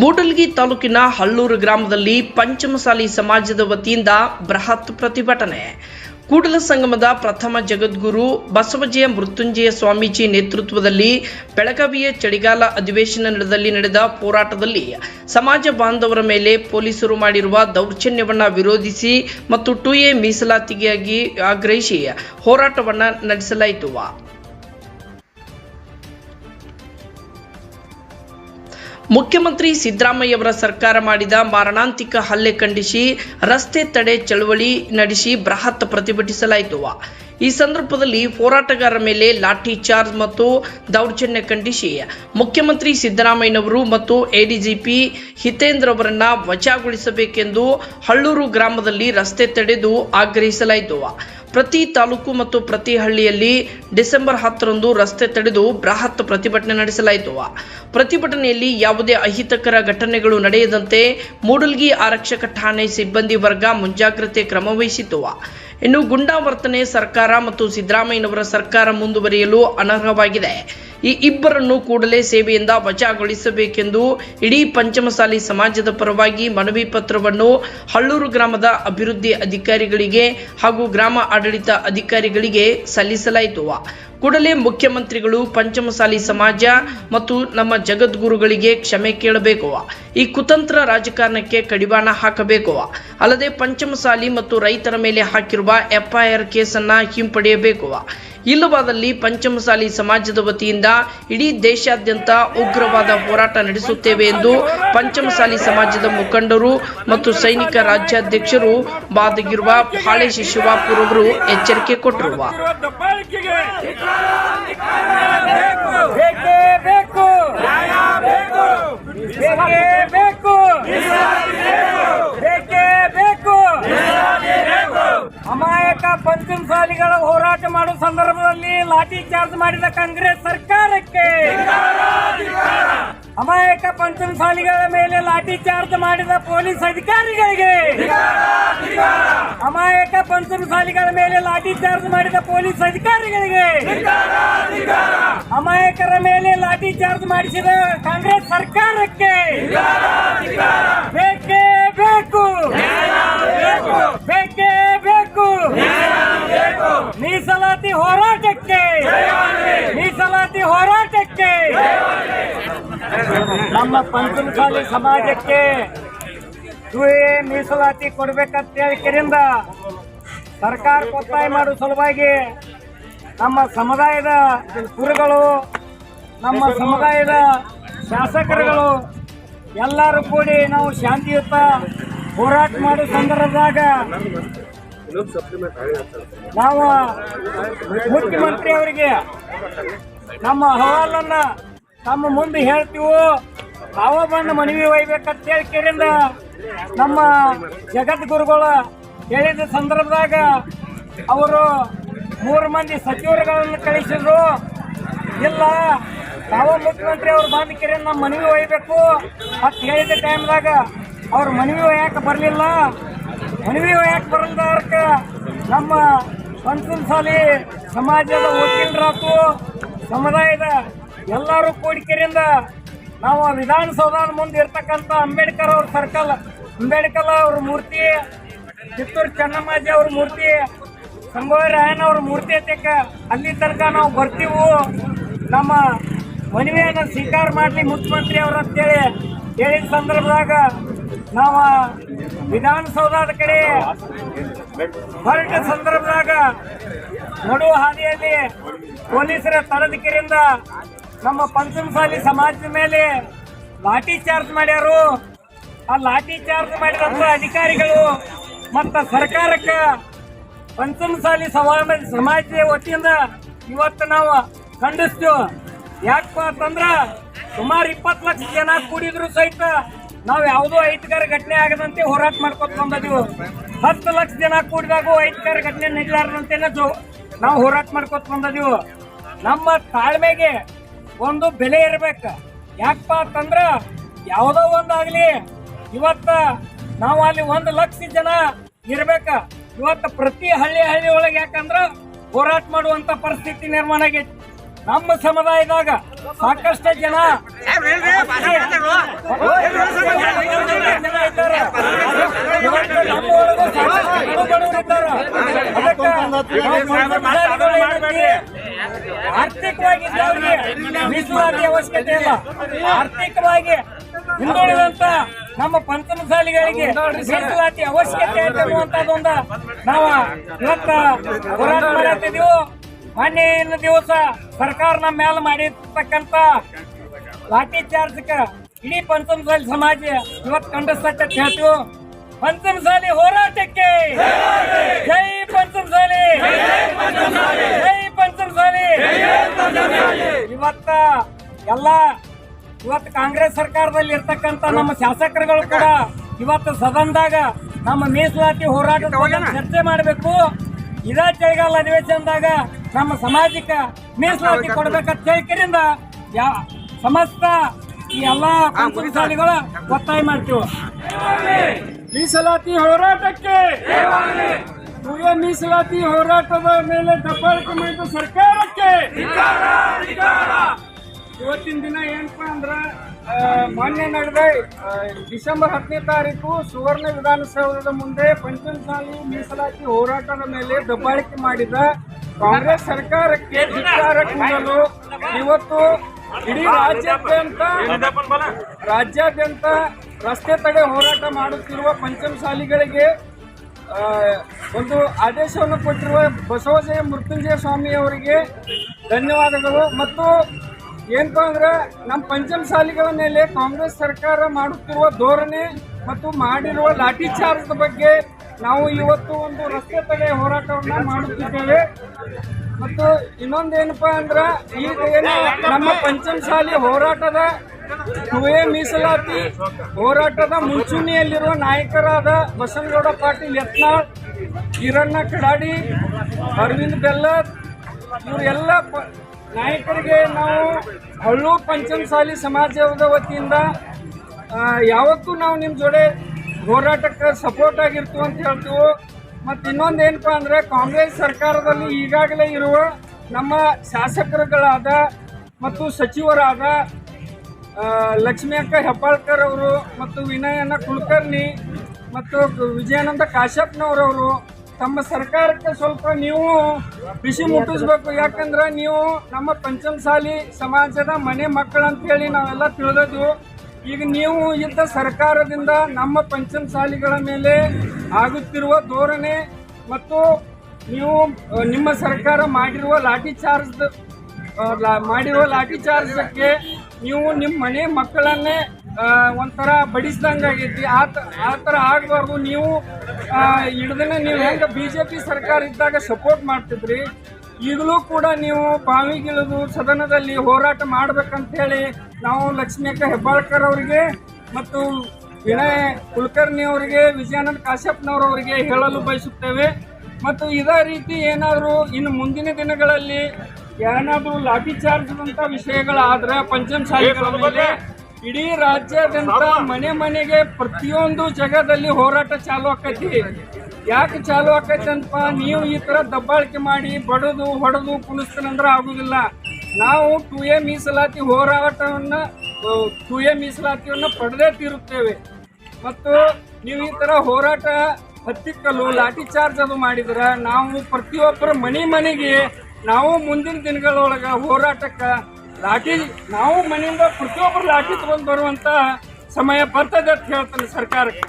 ಮೂಡಲ್ಗಿ ತಾಲೂಕಿನ ಹಳ್ಳೂರು ಗ್ರಾಮದಲ್ಲಿ ಪಂಚಮಸಾಲಿ ಸಮಾಜದ ವತಿಯಿಂದ ಬೃಹತ್ ಪ್ರತಿಭಟನೆ. ಕೂಡಲ ಸಂಗಮದ ಪ್ರಥಮ ಜಗದ್ಗುರು ಬಸವಜಯ ಮೃತ್ಯುಂಜಯ ಸ್ವಾಮೀಜಿ ನೇತೃತ್ವದಲ್ಲಿ ಬೆಳಗಾವಿಯ ಚಳಿಗಾಲ ಅಧಿವೇಶನದಲ್ಲಿ ನಡೆದ ಹೋರಾಟದಲ್ಲಿ ಸಮಾಜ ಬಾಂಧವರ ಮೇಲೆ ಪೊಲೀಸರು ಮಾಡಿರುವ ದೌರ್ಜನ್ಯವನ್ನು ವಿರೋಧಿಸಿ ಮತ್ತು ಟು ಎ ಮೀಸಲಾತಿಗಾಗಿ ಆಗ್ರಹಿಸಿ ಹೋರಾಟವನ್ನು ನಡೆಸಲಾಯಿತು. ಮುಖ್ಯಮಂತ್ರಿ ಸಿದ್ದರಾಮಯ್ಯವರ ಸರ್ಕಾರ ಮಾಡಿದ ಮಾರಣಾಂತಿಕ ಹಲ್ಲೆ ಖಂಡಿಸಿ ರಸ್ತೆ ತಡೆ ಚಳವಳಿ ನಡೆಸಿ ಬೃಹತ್ ಪ್ರತಿಭಟಿಸಲಾಯಿತು. ಈ ಸಂದರ್ಭದಲ್ಲಿ ಹೋರಾಟಗಾರರ ಮೇಲೆ ಲಾಠಿ ಚಾರ್ಜ್ ಮತ್ತು ದೌರ್ಜನ್ಯ ಖಂಡಿಸಿ ಮುಖ್ಯಮಂತ್ರಿ ಸಿದ್ದರಾಮಯ್ಯನವರು ಮತ್ತು ಎಡಿಜಿಪಿ ಹಿತೇಂದ್ರ ಅವರನ್ನ ವಜಾಗೊಳಿಸಬೇಕೆಂದು ಹಳ್ಳೂರು ಗ್ರಾಮದಲ್ಲಿ ರಸ್ತೆ ತಡೆದು ಆಗ್ರಹಿಸಲಾಯಿತು. ಪ್ರತಿ ತಾಲೂಕು ಮತ್ತು ಪ್ರತಿ ಹಳ್ಳಿಯಲ್ಲಿ ಡಿಸೆಂಬರ್ ಹತ್ತರಂದು ರಸ್ತೆ ತಡೆದು ಬೃಹತ್ ಪ್ರತಿಭಟನೆ ನಡೆಸಲಾಯಿತು. ಪ್ರತಿಭಟನೆಯಲ್ಲಿ ಯಾವುದೇ ಅಹಿತಕರ ಘಟನೆಗಳು ನಡೆಯದಂತೆ ಮೂಡಲ್ಗಿ ಆರಕ್ಷಕ ಠಾಣೆ ಸಿಬ್ಬಂದಿ ವರ್ಗ ಮುಂಜಾಗ್ರತೆ ಕ್ರಮ ವಹಿಸಿತು ಇನ್ನು ಗುಂಡಾವರ್ತನೆ ಸರ್ಕಾರ ಮತ್ತು ಸಿದ್ದರಾಮಯ್ಯನವರ ಸರ್ಕಾರ ಮುಂದುವರಿಯಲು ಅನರ್ಹವಾಗಿದೆ. ಈ ಇಬ್ಬರನ್ನು ಕೂಡಲೇ ಸೇವೆಯಿಂದ ವಜಾಗೊಳಿಸಬೇಕೆಂದು ಇಡೀ ಪಂಚಮಸಾಲಿ ಸಮಾಜದ ಪರವಾಗಿ ಮನವಿ ಪತ್ರವನ್ನು ಹಳ್ಳೂರು ಗ್ರಾಮದ ಅಭಿವೃದ್ಧಿ ಅಧಿಕಾರಿಗಳಿಗೆ ಹಾಗೂ ಗ್ರಾಮ ಆಡಳಿತ ಅಧಿಕಾರಿಗಳಿಗೆ ಸಲ್ಲಿಸಲಾಯಿತು. ಕೂಡಲೇ ಮುಖ್ಯಮಂತ್ರಿಗಳು, ಪಂಚಮಸಾಲಿ ಸಮಾಜ ಮತ್ತು ನಮ್ಮ ಜಗದ್ಗುರುಗಳಿಗೆ ಕ್ಷಮೆ ಕೇಳಬೇಕು ಈ ಕುತಂತ್ರ ರಾಜಕಾರಣಕ್ಕೆ ಕಡಿವಾಣ ಹಾಕಬೇಕು ಅಲ್ಲದೆ ಪಂಚಮಸಾಲಿ ಮತ್ತು ರೈತರ ಮೇಲೆ ಹಾಕಿರುವ ಎಫ್ಐಆರ್ ಕೇಸನ್ನ ಹಿಂಪಡೆಯಬೇಕು ಇಲ್ಲವಾದಲ್ಲಿ ಪಂಚಮಸಾಲಿ ಸಮಾಜದ ವತಿಯಿಂದ ಇಡೀ ದೇಶಾದ್ಯಂತ ಉಗ್ರವಾದ ಹೋರಾಟ ನಡೆಸುತ್ತೇವೆ ಎಂದು ಪಂಚಮಸಾಲಿ ಸಮಾಜದ ಮುಖಂಡರು ಮತ್ತು ಸೈನಿಕ ರಾಜ್ಯಾಧ್ಯಕ್ಷರು ಬಾದಗಿರುವ ಪಾಳೆ ಶಿಶುವಾಪುರ್ ಅವರು ಎಚ್ಚರಿಕೆ ಕೊಟ್ಟರು ದಬ್ಬಾಳಿಕೆಗೆ ಬೇಕೇ. ಸಾಲಿಗಳ ಅಮಾಯಕ ಹೋರಾಟ ಮಾಡುವ ಸಂದರ್ಭದಲ್ಲಿ ಲಾಠಿ ಚಾರ್ಜ್ ಮಾಡಿದ ಕಾಂಗ್ರೆಸ್ ಸರ್ಕಾರಕ್ಕೆ. ಅಮಾಯಕ ಪಂಚಮಸಾಲಿಗಳ ಮೇಲೆ ಲಾಠಿ ಚಾರ್ಜ್ ಮಾಡಿದ ಪೊಲೀಸ್ ಅಧಿಕಾರಿಗಳಿಗೆ ಅಮಾಯಕ ಪಂಚಮಸಾಲಿಗಳ ಮೇಲೆ ಲಾಠಿ ಚಾರ್ಜ್ ಮಾಡಿದ ಪೊಲೀಸ್ ಅಧಿಕಾರಿಗಳಿಗೆ ಅಮಾಯಕರ ಮೇಲೆ ಲಾಠಿ ಚಾರ್ಜ್ ಮಾಡಿಸಿದ ಕಾಂಗ್ರೆಸ್ ಸರ್ಕಾರಕ್ಕೆ ಬೇಕೇ ಬೇಕು ಬೇಕೇ ಬೇಕು ಮೀಸಲಾತಿ ಹೋರಾಟಕ್ಕೆ। ಮೀಸಲಾತಿ ಹೋರಾಟಕ್ಕೆ। ನಮ್ಮ ಪಂಚಮಸಾಲಿ ಸಮಾಜಕ್ಕೆ ಇವೆ ಮೀಸಲಾತಿ ಕೊಡ್ಬೇಕಂತ ಹೇಳಿಕೆರಿಂದ ಸರ್ಕಾರ ಒತ್ತಾಯ ಮಾಡುವ ಸಲುವಾಗಿ ನಮ್ಮ ಸಮುದಾಯದ ಗುರುಗಳು, ನಮ್ಮ ಸಮುದಾಯದ ಶಾಸಕರುಗಳು ಎಲ್ಲರೂ ಕೂಡಿ ನಾವು ಶಾಂತಿಯುತ ಹೋರಾಟ ಮಾಡೋ ಸಂದರ್ಭದಾಗ ನಾವು ಮುಖ್ಯಮಂತ್ರಿ ಅವರಿಗೆ ನಮ್ಮ ಅಹವಾಲನ್ನ ತಮ್ಮ ಮುಂದೆ ಹೇಳ್ತೀವೋ, ತಾವ ಬಂದು ಮನವಿ ಒಯ್ಬೇಕಂತ ಹೇಳಿಕೆರಿಂದ ನಮ್ಮ ಜಗದ್ಗುರುಗಳು ಹೇಳಿದ ಸಂದರ್ಭದಾಗ ಅವರು ಮೂರು ಮಂದಿ ಸಚಿವರುಗಳನ್ನು ಕಳಿಸಿದ್ರು. ಇಲ್ಲ, ತಾವ ಮುಖ್ಯಮಂತ್ರಿ ಅವ್ರು ಬಂದು ಕೆರೆ ನಮ್ಮ ಮನವಿ ಒಯ್ಬೇಕು ಅಂತ ಹೇಳಿದ ಟೈಮ್ದಾಗ ಅವ್ರು ಮನವಿ ಒಯ್ಯಾಕೆ ಬರಲಿಲ್ಲ. ಮನವಿ ಒಯ್ಯಾಕೆ ಬರಲ್ದಾರ್ಕ ನಮ್ಮ ಪಂಚಮಸಾಲಿ ಸಮಾಜದ ವಕೀಲರಾತು, ಸಮುದಾಯದ ಎಲ್ಲರೂ ಕೂಡಿಕೆರಿಂದ ನಾವು ವಿಧಾನಸೌಧದ ಮುಂದೆ ಇರ್ತಕ್ಕಂಥ ಅಂಬೇಡ್ಕರ್ ಅವ್ರ ಸರ್ಕಲ್ ಅಂಬೇಡ್ಕರ್ ಅವ್ರ ಮೂರ್ತಿ, ಕಿತ್ತೂರು ಚೆನ್ನಮ್ಮಾಜಿ ಅವ್ರ ಮೂರ್ತಿ ರಾಯಣ್ಣ ಅವ್ರ ಮೂರ್ತಿ ಐತಕ್ಕ ಅಲ್ಲಿ ತನಕ ನಾವು ಬರ್ತೀವು, ನಮ್ಮ ಮನವಿಯನ್ನು ಸ್ವೀಕಾರ ಮಾಡಲಿ ಮುಖ್ಯಮಂತ್ರಿ ಅವ್ರು ಅಂತೇಳಿ ಹೇಳಿದ ಸಂದರ್ಭದಾಗ ನಾವು ವಿಧಾನಸೌಧದ ಕಡೆ ಹೊರಟ ಸಂದರ್ಭದಾಗ ನಡುವ ಹಾದಿಯಲ್ಲಿ ಪೊಲೀಸರ ತಡೆದಿಕೆರಿಂದ ನಮ್ಮ ಪಂಚಮಸಾಲಿ ಸಮಾಜದ ಮೇಲೆ ಲಾಠಿ ಚಾರ್ಜ್ ಮಾಡ್ಯಾರು. ಆ ಲಾಠಿ ಚಾರ್ಜ್ ಮಾಡಿದಂತ ಅಧಿಕಾರಿಗಳು ಮತ್ತ ಸರ್ಕಾರಕ್ಕ ಪಂಚಮಸಾಲಿ ಸಮಾಜ ಸಮಾಜದ ವತಿಯಿಂದ ಇವತ್ತು ನಾವು ಖಂಡಿಸ್ತೀವಿ. ಯಾಕಪ್ಪ ಅಂತಂದ್ರ ಸುಮಾರು ಇಪ್ಪತ್ತು ಲಕ್ಷ ಜನ ಕೂಡಿದ್ರು ಸಹಿತ ನಾವು ಯಾವುದೋ ಐತಿಕಾರ ಘಟನೆ ಆಗದಂತೆ ಹೋರಾಟ ಮಾಡ್ಕೊತ ಬಂದದೀವು. ಹತ್ತು ಲಕ್ಷ ಜನ ಕೂಡಿದಾಗ ಐತಿಕಾರ ಘಟನೆ ನಡೀಲಾರ್ದಂತೆ ನಾವು ಹೋರಾಟ ಮಾಡ್ಕೊತ ಬಂದದೀವು. ನಮ್ಮ ತಾಳ್ಮೆಗೆ ಒಂದು ಬೆಲೆ ಇರ್ಬೇಕ ಯಾಕಪ್ಪ ಅಂತಂದ್ರ ಯಾವುದೋ ಒಂದಾಗ್ಲಿ ಇವತ್ತ ನಾವು ಅಲ್ಲಿ ಒಂದು ಲಕ್ಷ ಜನ ಇರ್ಬೇಕ ಇವತ್ತು ಪ್ರತಿ ಹಳ್ಳಿ ಹಳ್ಳಿ ಒಳಗೆ ಯಾಕಂದ್ರ ಹೋರಾಟ ಮಾಡುವಂತ ಪರಿಸ್ಥಿತಿ ನಿರ್ಮಾಣ ಆಗೈತಿ ನಮ್ಮ ಸಮುದಾಯದಾಗ ಸಾಕಷ್ಟು ಜನ ಸಾಕಷ್ಟು ಆರ್ಥಿಕವಾಗಿ ಮೀಸಲಾತಿ ಅವಶ್ಯಕತೆ ಇಲ್ಲ. ಆರ್ಥಿಕವಾಗಿ ಹಿಂದುಳಿದಂತ ನಮ್ಮ ಪಂಚಮಸಾಲಿಗಳಿಗೆ ಮೀಸಲಾತಿ ಅವಶ್ಯಕತೆ ಐತೆ ಅನ್ನುವಂಥದ್ದೊಂದು ನಾವು ಇವತ್ತ ಹೋರಾಟ ಮಾಡತ್ತಿದ್ದೀವಿ ಇನ್ನು ದಿವಸ ಸರ್ಕಾರ ನಮ್ಮ ಮೇಲೆ ಮಾಡಿರ್ತಕ್ಕಂಥ ಲಾಠಿ ಚಾರ್ಜ್ ಇಡೀ ಪಂಚಮಸಾಲಿ ಸಮಾಜ ಇವತ್ತು ಖಂಡಿಸ್ತಕ್ಕ ಹೇಳ್ತೀವಿ ಪಂಚಮಸಾಲಿ ಹೋರಾಟಕ್ಕೆ ಜೈ ಪಂಚಮಸಾಲಿ ಜೈ ಪಂಚಮಸಾಲಿ ಇವತ್ತ ಎಲ್ಲ ಇವತ್ತು ಕಾಂಗ್ರೆಸ್ ಸರ್ಕಾರದಲ್ಲಿ ಇರ್ತಕ್ಕಂಥ ನಮ್ಮ ಶಾಸಕರುಗಳು ಕೂಡ ಇವತ್ತು ಸದನದಾಗ ನಮ್ಮ ಮೀಸಲಾತಿ ಹೋರಾಟದ ಬಗ್ಗೆ ಚರ್ಚೆ ಮಾಡಬೇಕು. ಇದೇ ಚಳಿಗಾಲ ಅಧಿವೇಶನದಾಗ ನಮ್ಮ ಸಮಾಜಕ್ಕೆ ಮೀಸಲಾತಿ ಕೊಡ್ಬೇಕಂತ ಹೇಳಿಕರಿಂದ ಯಾ ಸಮಸ್ತ ಈ ಎಲ್ಲಾ ಪಂಚಾಯಿಗಳ ಒತ್ತಾಯ ಮಾಡ್ತೀವಿ. ಮೀಸಲಾತಿ ಹೋರಾಟಕ್ಕೆ ಮೀಸಲಾತಿ ಹೋರಾಟದ ಮೇಲೆ ದಬ್ಬಾಳಿಕೆ ಮಾಡಿದ ಸರ್ಕಾರಕ್ಕೆ ಮೊನ್ನೆ ನಡೆದ ಡಿಸೆಂಬರ್ ಹತ್ತನೇ ತಾರೀಕು ಸುವರ್ಣ ವಿಧಾನಸೌಧದ ಮುಂದೆ ಪಂಚಮಸಾಲಿ ಮೀಸಲಾತಿ ಹೋರಾಟದ ಮೇಲೆ ದಬ್ಬಾಳಿಕೆ ಮಾಡಿದ ಕಾಂಗ್ರೆಸ್ ಸರ್ಕಾರಕ್ಕೆ ಧಿಕ್ಕಾರ ಕೂಡಲು ಇವತ್ತು ಇಡೀ ರಾಜ್ಯಾದ್ಯಂತ ರಾಜ್ಯಾದ್ಯಂತ ರಸ್ತೆ ತಡೆ ಹೋರಾಟ ಮಾಡುತ್ತಿರುವ ಪಂಚಮಸಾಲಿಗಳಿಗೆ ಸಾಲಿಗಳಿಗೆ ಒಂದು ಆದೇಶವನ್ನು ಕೊಟ್ಟಿರುವ ಬಸವಜಯ ಮೃತ್ಯುಂಜಯ ಸ್ವಾಮಿ ಅವರಿಗೆ ಧನ್ಯವಾದಗಳು. ಮತ್ತು ಏನಪ್ಪಾ ಅಂದ್ರೆ ನಮ್ಮ ಪಂಚಮ ಸಾಲಿಗಳ ಮೇಲೆ ಕಾಂಗ್ರೆಸ್ ಸರ್ಕಾರ ಮಾಡುತ್ತಿರುವ ಧೋರಣೆ ಮತ್ತು ಮಾಡಿರುವ ಲಾಠಿ ಚಾರ್ಜ್ ಬಗ್ಗೆ ನಾವು ಇವತ್ತು ಒಂದು ರಸ್ತೆ ತಡೆ ಹೋರಾಟವನ್ನು ಮಾಡುತ್ತಿದ್ದೇವೆ. ಮತ್ತು ಇನ್ನೊಂದೇನಪ್ಪಾ ಅಂದ್ರೆ ಈಗ ನಮ್ಮ ಪಂಚಮಸಾಲಿ ಹೋರಾಟದ ಕುವೆ ಮೀಸಲಾತಿ, ಹೋರಾಟದ ಮುಂಚೂಣಿಯಲ್ಲಿರುವ ನಾಯಕರಾದ ಬಸನಗೌಡ ಪಾಟೀಲ್ ಯತ್ನಾಳ್, ಈರಣ್ಣ ಕಡಾಡಿ, ಅರವಿಂದ್ ಬೆಲ್ಲದ್, ಇವರೆಲ್ಲ ನಾಯಕರಿಗೆ ನಾವು ಹಳ್ಳು ಪಂಚಮಸಾಲಿ ಸಮಾಜದ ವತಿಯಿಂದ ಯಾವತ್ತೂ ನಾವು ನಿಮ್ಮ ಜೋಡೆ ಹೋರಾಟಕ್ಕೆ ಸಪೋರ್ಟ್ ಆಗಿರ್ತೀವಿ ಅಂತ ಹೇಳ್ತೀವಿ. ಮತ್ತು ಇನ್ನೊಂದು ಏನಪ್ಪ ಅಂದರೆ ಕಾಂಗ್ರೆಸ್ ಸರ್ಕಾರದಲ್ಲಿ ಈಗಾಗಲೇ ಇರುವ ನಮ್ಮ ಶಾಸಕರುಗಳಾದ ಮತ್ತು ಸಚಿವರಾದ ಲಕ್ಷ್ಮೀ ಅಕ್ಕ ಹೆಬ್ಬಾಳ್ಕರ್ ಅವರು ಮತ್ತು ವಿನಯನ ಕುಲಕರ್ಣಿ ಮತ್ತು ವಿಜಯಾನಂದ ಕಾಶ್ಯಪ್ನವರವರು ತಮ್ಮ ಸರ್ಕಾರಕ್ಕೆ ಸ್ವಲ್ಪ ನೀವು ಬಿಸಿ ಮುಟ್ಟಿಸ್ಬೇಕು. ಯಾಕಂದ್ರೆ ನೀವು ನಮ್ಮ ಪಂಚಮಸಾಲಿ ಸಮಾಜದ ಮನೆ ಮಕ್ಕಳು ಅಂತ ಹೇಳಿ ನಾವೆಲ್ಲ ತಿಳಿದದ್ದು. ಈಗ ನೀವು ಇದ್ದ ಸರ್ಕಾರದಿಂದ ನಮ್ಮ ಪಂಚಮಸಾಲಿಗಳ ಮೇಲೆ ಆಗುತ್ತಿರುವ ಧೋರಣೆ ಮತ್ತು ನೀವು ನಿಮ್ಮ ಸರ್ಕಾರ ಮಾಡಿರುವ ಲಾಠಿ ಚಾರ್ಜ್ ಮಾಡಿರುವ ಲಾಠಿ ಚಾರ್ಜಕ್ಕೆ ನೀವು ನಿಮ್ಮ ಮನೆ ಮಕ್ಕಳನ್ನೇ ಒಂಥರ ಬಡಿಸ್ದಂಗೆ ಆಗೈತಿ ಆ ಥರ ಆಗಬಾರ್ದು. ನೀವು ಹಿಡ್ದನೆ ನೀವು ಹೆಂಗೆ ಬಿ ಜೆ ಪಿ ಸರ್ಕಾರ ಇದ್ದಾಗ ಸಪೋರ್ಟ್ ಮಾಡ್ತಿದ್ರಿ? ಈಗಲೂ ಕೂಡ ನೀವು ಬಾವಿಗಿಳಿದು ಸದನದಲ್ಲಿ ಹೋರಾಟ ಮಾಡ್ಬೇಕಂತ ಹೇಳಿ ನಾವು ಲಕ್ಷ್ಮೀಕ ಹೆಬ್ಬಾಳ್ಕರ್ ಅವರಿಗೆ ಮತ್ತು ವಿನಯ್ ಕುಲಕರ್ಣಿ ಅವರಿಗೆ, ವಿಜಯಾನಂದ ಕಾಶ್ಯಪ್ನವರವರಿಗೆ ಹೇಳಲು ಬಯಸುತ್ತೇವೆ. ಮತ್ತು ಇದೇ ರೀತಿ ಏನಾದರೂ ಇನ್ನು ಮುಂದಿನ ದಿನಗಳಲ್ಲಿ ಏನಾದರೂ ಲಾಠಿ ಚಾರ್ಜ್ ಅಂತ ವಿಷಯಗಳಾದ್ರೆ ಪಂಚಮಸಾಲಿಗಳ ಮೇಲೆ ಇಡೀ ರಾಜ್ಯಾದ್ಯಂತ ಮನೆ ಮನೆಗೆ ಪ್ರತಿಯೊಂದು ಜಾಗದಲ್ಲಿ ಹೋರಾಟ ಚಾಲು ಆಕೈತಿ. ಯಾಕೆ ಚಾಲು ಆಕೈತಿ ಅಂತ ನೀವು ಈ ತರ ದಬ್ಬಾಳಿಕೆ ಮಾಡಿ ಬಡದು, ಹೊಡೆದು ಕುಣಿಸ್ತಾನಂದ್ರೆ ಆಗುದಿಲ್ಲ. ನಾವು ಟು ಎ ಮೀಸಲಾತಿ ಹೋರಾಟವನ್ನ ಟು ಎ ಮೀಸಲಾತಿಯನ್ನ ಪಡೆದೇ ತೀರುತ್ತೇವೆ. ಮತ್ತು ನೀವು ಈ ತರ ಹೋರಾಟ ಹತ್ತಿಕ್ಕಲು ಲಾಠಿ ಚಾರ್ಜ್ ಅದು ಮಾಡಿದ್ರೆ, ನಾವು ಪ್ರತಿಯೊಬ್ಬರ ಮನೆ ಮನೆಗೆ ನಾವು ಮುಂದಿನ ದಿನಗಳೊಳಗ ಹೋರಾಟಕ್ಕ ಲಾಠಿ ನಾವು ಮನೆಯಿಂದ ಪ್ರತಿಯೊಬ್ಬರು ಲಾಠಿ ತಗೊಂಡು ಬರುವಂತ ಸಮಯ ಬರ್ತದೆ ಅಂತ ಹೇಳ್ತಾನೆ ಸರ್ಕಾರಕ್ಕೆ.